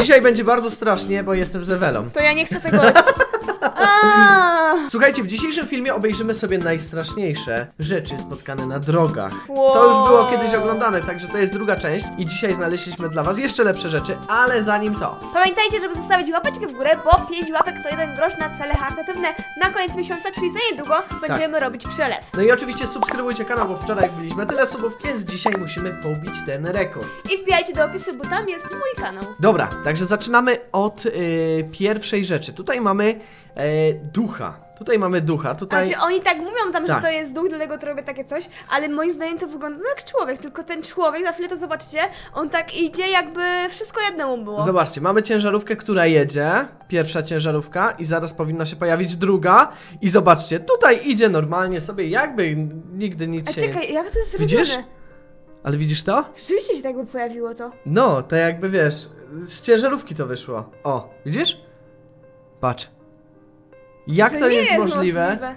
Dzisiaj będzie bardzo strasznie, bo jestem z Ewelą. To ja nie chcę tego robić. Słuchajcie, w dzisiejszym filmie obejrzymy sobie najstraszniejsze rzeczy spotkane na drogach. Wow. To już było kiedyś oglądane, także to jest druga część i dzisiaj znaleźliśmy dla was jeszcze lepsze rzeczy, ale zanim to. Pamiętajcie, żeby zostawić łapeczkę w górę, bo 5 łapek to jeden grosz na cele charytatywne na koniec miesiąca, czyli za niedługo będziemy robić przelew. No i oczywiście subskrybujcie kanał, bo wczoraj byliśmy tyle subów, więc dzisiaj musimy pobić ten rekord. I wbijajcie do opisu, bo tam jest mój kanał. Dobra, także zaczynamy od y, pierwszej rzeczy. Tutaj mamy e, ducha. Tutaj mamy ducha, tutaj... Znaczy oni tak mówią tam, Tak. że to jest duch, dlatego to robię takie coś, ale moim zdaniem to wygląda no jak człowiek, tylko ten człowiek, za chwilę to zobaczycie, on tak idzie jakby wszystko jednemu było. Zobaczcie, mamy ciężarówkę, która jedzie. Pierwsza ciężarówka i zaraz powinna się pojawić druga. I zobaczcie, tutaj idzie normalnie sobie, jakby nigdy nic A się czekaj, nie... jak to jest Widzisz? zrobione? Ale widzisz to? Rzeczywiście się tak by pojawiło to. No, to jakby wiesz, z ciężarówki to wyszło. O, widzisz? Patrz. Jak to, nie jest, możliwe?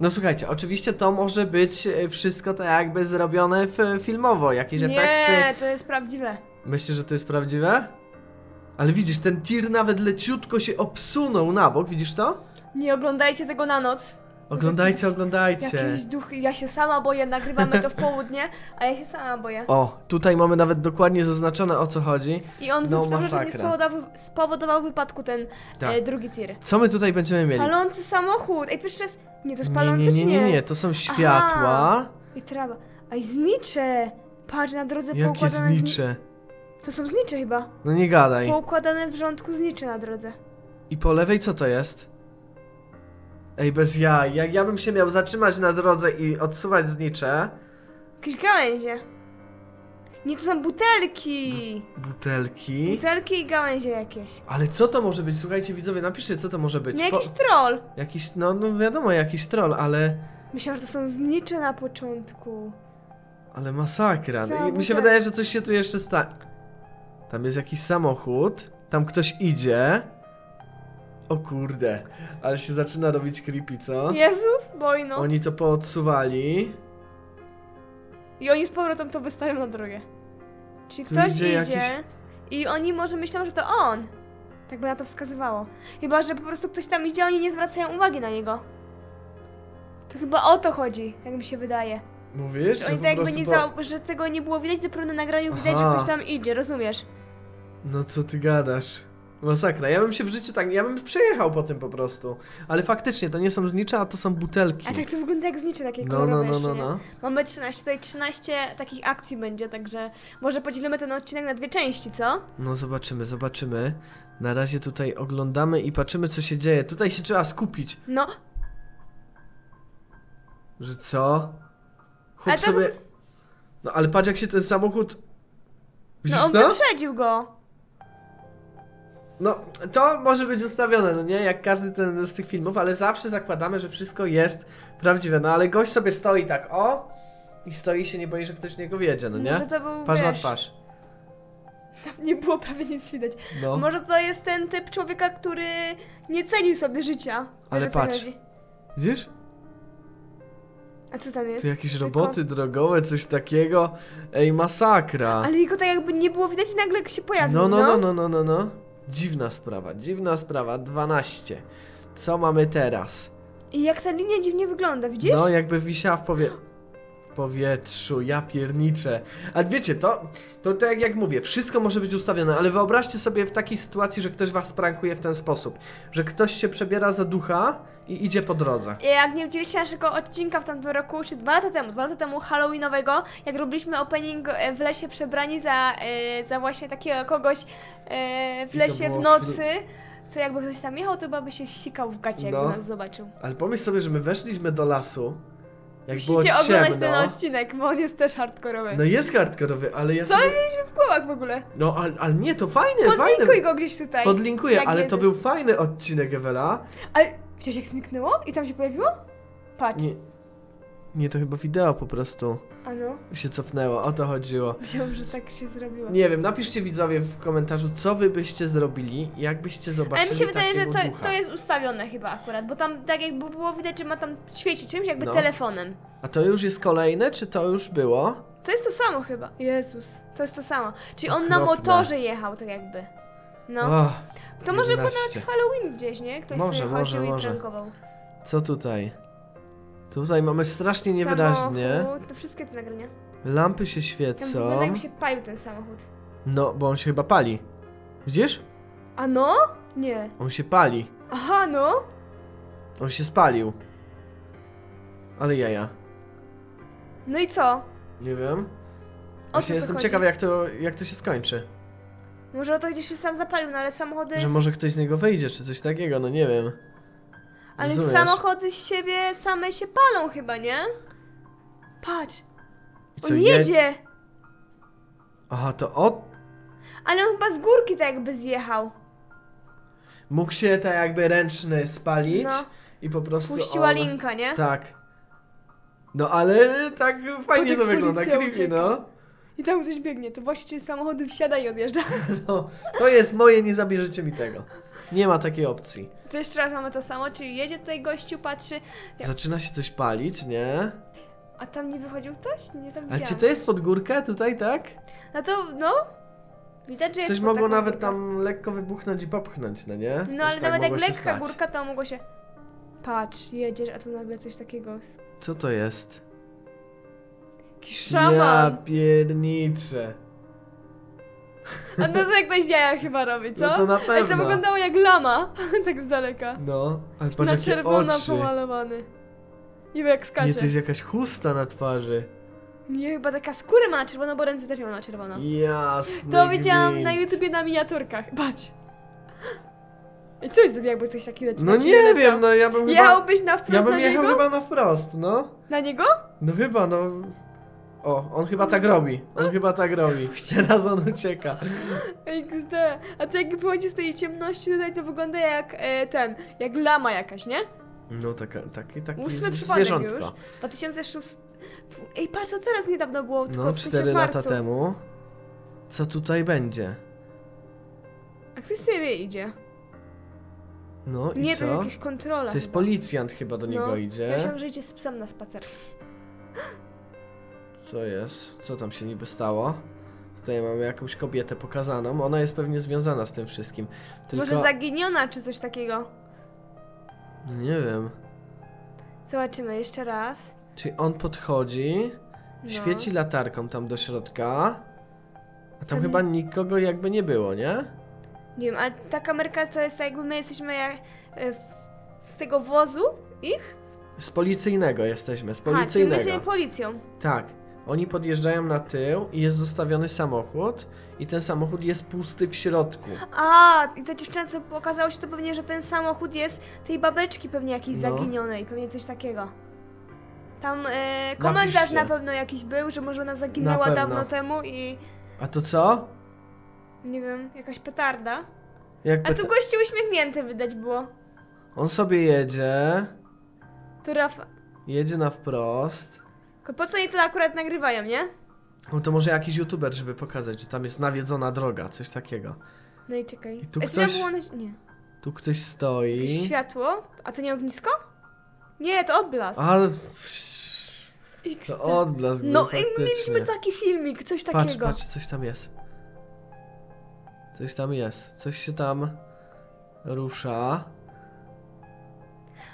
No słuchajcie, oczywiście to może być e, wszystko tak jakby zrobione f- filmowo, jakieś Nie, efekty. to jest prawdziwe. Myślisz, że to jest prawdziwe? Ale widzisz, ten tir nawet leciutko się obsunął na bok, widzisz to? Nie oglądajcie tego na noc. Oglądajcie, oglądajcie. Jakiś duch, ja się sama boję, nagrywamy to w południe, a ja się sama boję. O, tutaj mamy nawet dokładnie zaznaczone o co chodzi. I on No, no, że nie masakra. spowodował, spowodował wypadku ten Tak. e, drugi tir. Co my tutaj będziemy mieli? Palący samochód. Ej, pierwszy raz. Nie, to jest palący nie, nie, czy nie, nie? nie, to są światła. I trawa. Ej, znicze. Patrz, na drodze Jakie poukładane zni- znicze. To są znicze chyba. No nie gadaj. Poukładane w rządku znicze na drodze. I po lewej co to jest? Ej, bez jaj. Jak ja bym się miał zatrzymać na drodze i odsuwać znicze. Jakieś gałęzie. Nie, to są butelki. Butelki. Butelki i gałęzie jakieś. Ale co to może być? Słuchajcie, widzowie, napiszcie, co to może być. Nie, Po- jakiś troll. jakiś, no, no wiadomo, jakiś troll, ale... Myślałam, że to są znicze na początku. Ale masakra. Za I mi się wydaje, że coś się tu jeszcze stanie. Tam jest jakiś samochód. Tam ktoś idzie. O kurde. Ale się zaczyna robić creepy, co? Jezus, bojno. Oni to poodsuwali. I oni z powrotem to wystawią na drogę. Czyli Tu ktoś idzie idzie, jakiś- i oni może myślą, że to on. Tak by na to wskazywało. Chyba, że po prostu ktoś tam idzie, a oni nie zwracają uwagi na niego. To chyba o to chodzi, tak mi się wydaje. Mówisz? Że Że oni po tak jakby prostu nie po- za... że tego nie było widać, dopiero na nagraniu widać, Aha. że ktoś tam idzie, rozumiesz? No co ty gadasz? Masakra. Ja bym się w życiu tak... Ja bym przejechał po tym po prostu. Ale faktycznie, to nie są znicze, a to są butelki. A tak to wygląda jak znicze takie No, kolorowe no, no, jeszcze, no, nie? no. Mamy 13, tutaj 13 takich akcji będzie, także może podzielimy ten odcinek na dwie części, co? No zobaczymy, zobaczymy. Na razie tutaj oglądamy i patrzymy co się dzieje. Tutaj się trzeba skupić. No, Że co? Chłop Ale to sobie... No ale patrz jak się ten samochód... Widzisz no on to? wyprzedził go. No, to może być ustawione, no nie? Jak każdy ten z tych filmów, ale zawsze zakładamy, że wszystko jest prawdziwe. No ale gość sobie stoi tak, o! I stoi i się nie boi, że ktoś w niego wjedzie, no nie? Może to był, Twarz na wiesz, twarz. Nie było prawie nic widać. No. Może to jest ten typ człowieka, który nie ceni sobie życia. Wiesz, Ale o co patrz. chodzi? Widzisz? A co tam jest? Tu jakieś Tylko- roboty drogowe, coś takiego. Ej, masakra. Ale jego tak jakby nie było widać i nagle się pojawił, No, no, no, no, no, no, no. Dziwna sprawa, dziwna sprawa. 12. Co mamy teraz? I jak ta linia dziwnie wygląda, widzisz? No, jakby wisiała w powie... w powietrzu, ja pierniczę. Ale wiecie, to, to tak jak, jak mówię, wszystko może być ustawione, ale wyobraźcie sobie w takiej sytuacji, że ktoś was prankuje w ten sposób, że ktoś się przebiera za ducha i idzie po drodze. Jak nie widzieliście naszego odcinka w tamtym roku, czy dwa lata temu, dwa lata temu Halloweenowego, jak robiliśmy opening e, w lesie przebrani za, e, za właśnie takiego kogoś e, w I to lesie w nocy, to jakby ktoś tam jechał, to chyba by się sikał w gacie, No. jakby nas zobaczył. Ale pomyśl sobie, że my weszliśmy do lasu, jak było Musicie oglądać ciemno. ten odcinek, bo on jest też hardkorowy. No jest hardkorowy, ale ja Co my sobie... mieliśmy w głowach w ogóle? No, ale, ale nie, to fajne, Podlinkuj fajne. go gdzieś tutaj. Podlinkuję, Jak ale to był fajny odcinek, Ewela. Ale widziałeś jak zniknęło? I tam się pojawiło? Patrz. Nie, nie, to chyba wideo po prostu A no, się cofnęło, o to chodziło. myślałam, że tak się zrobiło. Nie wiem, napiszcie widzowie w komentarzu, co wy byście zrobili, jakbyście zobaczyli Ale mi się wydaje, że takiego to, ducha. to jest ustawione chyba akurat, bo tam tak jakby było widać, że ma tam świeci czymś, jakby No. telefonem. A to już jest kolejne, czy to już było? To jest to samo chyba. Jezus, to jest to samo. Czyli on na Okropne. motorze jechał tak jakby. No. Och, to może było 11. nawet Halloween gdzieś, nie? Ktoś Może, sobie może, chodził i może. prankował. co tutaj? Tutaj mamy strasznie niewyraźnie. Samochód, to wszystkie te nagrania. Lampy się Tam świecą. wygląda jakby się palił ten samochód. No, bo on się chyba pali. Widzisz? A no? Nie. On się pali. Aha, no? On się spalił. Ale jaja. No i co? Nie wiem. O co Właśnie jestem chodzi? ciekaw jak to, jak to się skończy. Może o to gdzieś się sam zapalił, no ale samochody... Że może ktoś z niego wyjdzie, czy coś takiego, no nie wiem. Ale Rozumiesz? samochody z siebie same się palą chyba, nie? Patrz, I co, on je- jedzie! Aha, to od... Ale on chyba z górki tak jakby zjechał. Mógł się tak jakby ręczny spalić No. i po prostu Puściła on... linka, nie? Tak. No ale tak fajnie to wygląda, policja creepy, ucieka. no. I tam ktoś biegnie, to właściciel samochodu wsiada i odjeżdża. no. To jest moje, nie zabierzecie mi tego. Nie ma takiej opcji. To jeszcze raz mamy to samo, czyli jedzie tutaj gościu, patrzy, Ja- Zaczyna się coś palić, nie? a tam nie wychodził ktoś? Nie tam A widziałam. czy to jest pod górkę tutaj, tak? No to, no, widać, że jest Coś pod mogło taką nawet tam lekko wybuchnąć i popchnąć, no nie? No ale tak nawet jak mogło się lekka stać. górka, to mogło się... Patrz, jedziesz, a tu nagle coś takiego... Co to jest? Jakiś Ja szaman! pierniczę. A to jak jaja chyba robi, co? No to na Ej, to pewno. wyglądało jak lama, tak z daleka. No, ale patrz Na jakie czerwono oczy. pomalowany. I jak skacze. Nie, to jest jakaś chusta na twarzy. Nie, chyba taka skóra ma na czerwono, bo ręce też miał na czerwono. Jasne. To widziałam gwint. na YouTubie na miniaturkach. Patrz. I co jest jakby coś takiego No na ciebie nie leciał? wiem, no ja bym chyba... Jechałbyś na wprost Ja bym na jechał niego? chyba na wprost, no. Na niego? No chyba, no. O, on chyba tak robi. On chyba tak robi. Teraz on ucieka. XD. A to jak wychodzi z tej ciemności tutaj, to wygląda jak e, ten, jak lama jakaś, nie? No taka, taki, taki Ósmy przypadek zwierzątko. już. 2006... Ej, patrz, to teraz niedawno było, tylko No, w sensie 4 w lata marcu. temu. Co tutaj będzie? A ktoś sobie idzie. No i Nie, co? to jest jakaś kontrola To jest chyba. policjant chyba do niego No, idzie. Ja myślałam, że idzie z psem na spacer. Co jest? Co tam się niby stało? Tutaj mamy jakąś kobietę pokazaną. Ona jest pewnie związana z tym wszystkim. Tylko... Może zaginiona, czy coś takiego. Nie wiem. Zobaczymy jeszcze raz. Czyli on podchodzi, No. świeci latarką tam do środka. A tam Ten- chyba nikogo jakby nie było, nie? Nie wiem, ale ta kamerka to jest tak jakby my jesteśmy jak, e, w, z tego wozu ich. Z policyjnego jesteśmy, z A, czyli my policyjnego. jesteśmy policją. Tak. Oni podjeżdżają na tył i jest zostawiony samochód i ten samochód jest pusty w środku. A, i ta dziewczyna, co pokazało się, to pewnie, że ten samochód jest tej babeczki pewnie jakiejś No. zaginionej, pewnie coś takiego. Tam e, komentarz Napiszcie. na pewno jakiś był, że może ona zaginęła pewno. dawno temu i A to co? nie wiem, jakaś petarda. A tu pyta- gości uśmiechnięty widać było. On sobie jedzie, To Rafa. jedzie na wprost. Tylko po co oni to akurat nagrywają, nie? No to może jakiś youtuber, żeby pokazać, że tam jest nawiedzona droga, coś takiego. No i czekaj. I tu Ej, trzeba ktoś- było na... Nie. Tu ktoś stoi. Światło? A to nie ognisko? Nie, to odblask. Ale... XD. To odblask był No i faktycznie. mieliśmy taki filmik, coś Patrz, takiego. patrz, coś tam jest. Coś tam jest. Coś się tam rusza.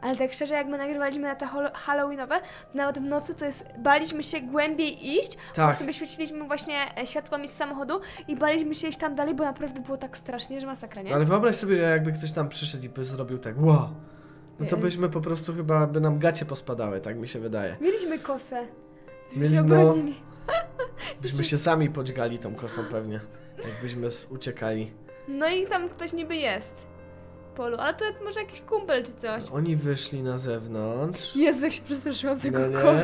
Ale tak szczerze, jak my nagrywaliśmy na te hol- halloweenowe, to nawet w nocy to jest, baliśmy się głębiej iść, bo Tak. sobie świeciliśmy właśnie e, światłami z samochodu i baliśmy się iść tam dalej, bo naprawdę było tak strasznie, że masakra, nie? Ale wyobraź sobie, że jakby ktoś tam przyszedł i by zrobił tak, wow. No to Nie. byśmy po prostu chyba, by nam gacie pospadały, tak mi się wydaje. Mieliśmy kosę. Mieliśmy- obronili. Byśmy się sami podźgali tą kosą pewnie, jakbyśmy z- uciekali. No i tam ktoś niby jest. Polu, ale to może jakiś kumpel czy coś. Oni wyszli na zewnątrz. Jezu, jak się przestraszyłam tego No nie?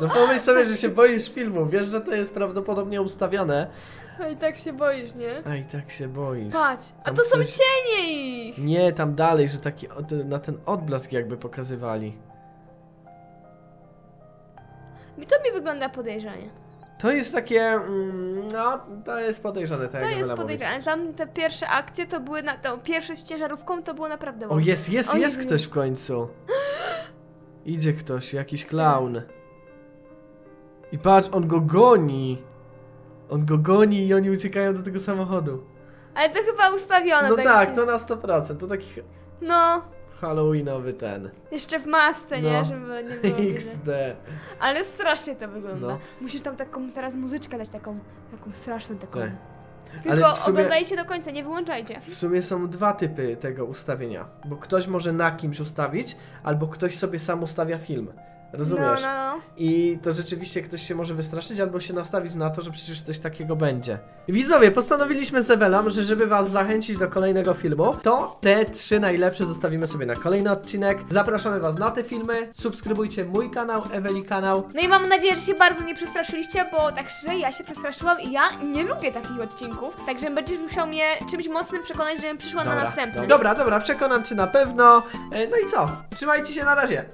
No pomyśl sobie, że się boisz filmu, wiesz, że to jest prawdopodobnie ustawione. A i tak się boisz, nie? A i tak się boisz. Patrz, a Tam to są ktoś- cienie ich! Nie, tam dalej, że taki o- te- na ten odblask jakby pokazywali. Mi to mi wygląda podejrzanie. To jest takie, mm, no, to jest podejrzane, tak To jak jest Ewela mówi. podejrzane. Tam te pierwsze akcje to były na to pierwsze z ciężarówką to było naprawdę O, jest, jest, O jest Jezu. ktoś w końcu. Idzie ktoś, jakiś klaun. I patrz, on go goni. On go goni i oni uciekają do tego samochodu. Ale to chyba ustawione. No tak tak, się- to na 100%. To taki No, halloweenowy ten. jeszcze w masce, nie? No. Żeby nie było widać. XD. Ale strasznie to wygląda. No. Musisz tam taką teraz muzyczkę dać, taką, taką straszną, taką. Tak. Tylko Ale w sumie- oglądajcie do końca, nie wyłączajcie. W sumie są dwa typy tego ustawienia. Bo ktoś może na kimś ustawić, albo ktoś sobie sam ustawia film. Rozumiesz? No, no, no. I to rzeczywiście ktoś się może wystraszyć albo się nastawić na to, że przecież coś takiego będzie. Widzowie, postanowiliśmy z Ewelam, że żeby was zachęcić do kolejnego filmu, to te trzy najlepsze zostawimy sobie na kolejny odcinek. Zapraszamy was na te filmy, subskrybujcie mój kanał, Eweli kanał. No i mam nadzieję, że się bardzo nie przestraszyliście, bo tak szczerze, ja się przestraszyłam i ja nie lubię takich odcinków. Także będziesz musiał mnie czymś mocnym przekonać, żebym przyszła na następny. Dobra, dobra, przekonam cię na pewno. E, No i co? Trzymajcie się na razie.